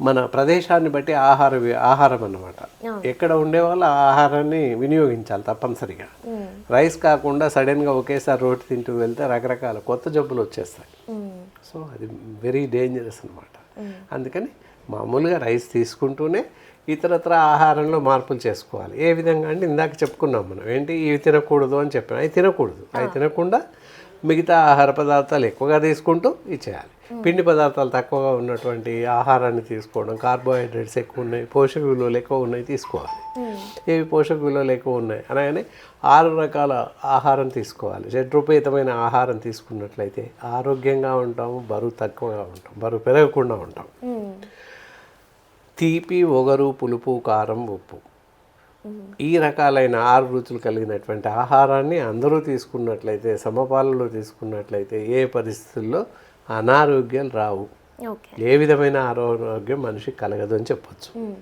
మన ప్రదేశాన్ని బట్టి ఆహార ఆహారం అన్నమాట. ఎక్కడ ఉండే వాళ్ళు ఆ ఆహారాన్ని వినియోగించాలి తప్పనిసరిగా. రైస్ కాకుండా సడన్గా ఒకేసారి రోటి తింటూ వెళ్తే రకరకాల కొత్త జబ్బులు వచ్చేస్తాయి. సో అది వెరీ డేంజరస్ అనమాట అందుకని మామూలుగా రైస్ తీసుకుంటూనే ఇతరత్ర ఆహారంలో మార్పులు చేసుకోవాలి. ఏ విధంగా అంటే ఇందాక చెప్పుకున్నాం మనం ఏంటి? ఇవి తినకూడదు అని చెప్పాను అవి తినకూడదు. అవి తినకుండా మిగతా ఆహార పదార్థాలు ఎక్కువగా తీసుకుంటూ ఇచ్చేయాలి. పిండి పదార్థాలు తక్కువగా ఉన్నటువంటి ఆహారాన్ని తీసుకోవడం కార్బోహైడ్రేట్స్ ఎక్కువ ఉన్నాయి పోషక విలువలు ఎక్కువ ఉన్నాయి తీసుకోవాలి. ఏవి పోషక విలువలు ఎక్కువ ఉన్నాయి? అనగానే ఆరు రకాల ఆహారం తీసుకోవాలి. షడ్రూపేతమైన ఆహారం తీసుకున్నట్లయితే ఆరోగ్యంగా ఉంటాము బరువు తక్కువగా ఉంటాం బరువు పెరగకుండా ఉంటాం. తీపి ఒగరు పులుపు కారం ఉప్పు. ఈ రకాలైన ఆరు రుచులు కలిగినటువంటి ఆహారాన్ని అందరూ తీసుకున్నట్లయితే సమపాలలో తీసుకున్నట్లయితే ఏ పరిస్థితుల్లో అనారోగ్యాలు రావు. ఏ విధమైన అనారోగ్యం మనిషికి కలగదు అని చెప్పొచ్చు.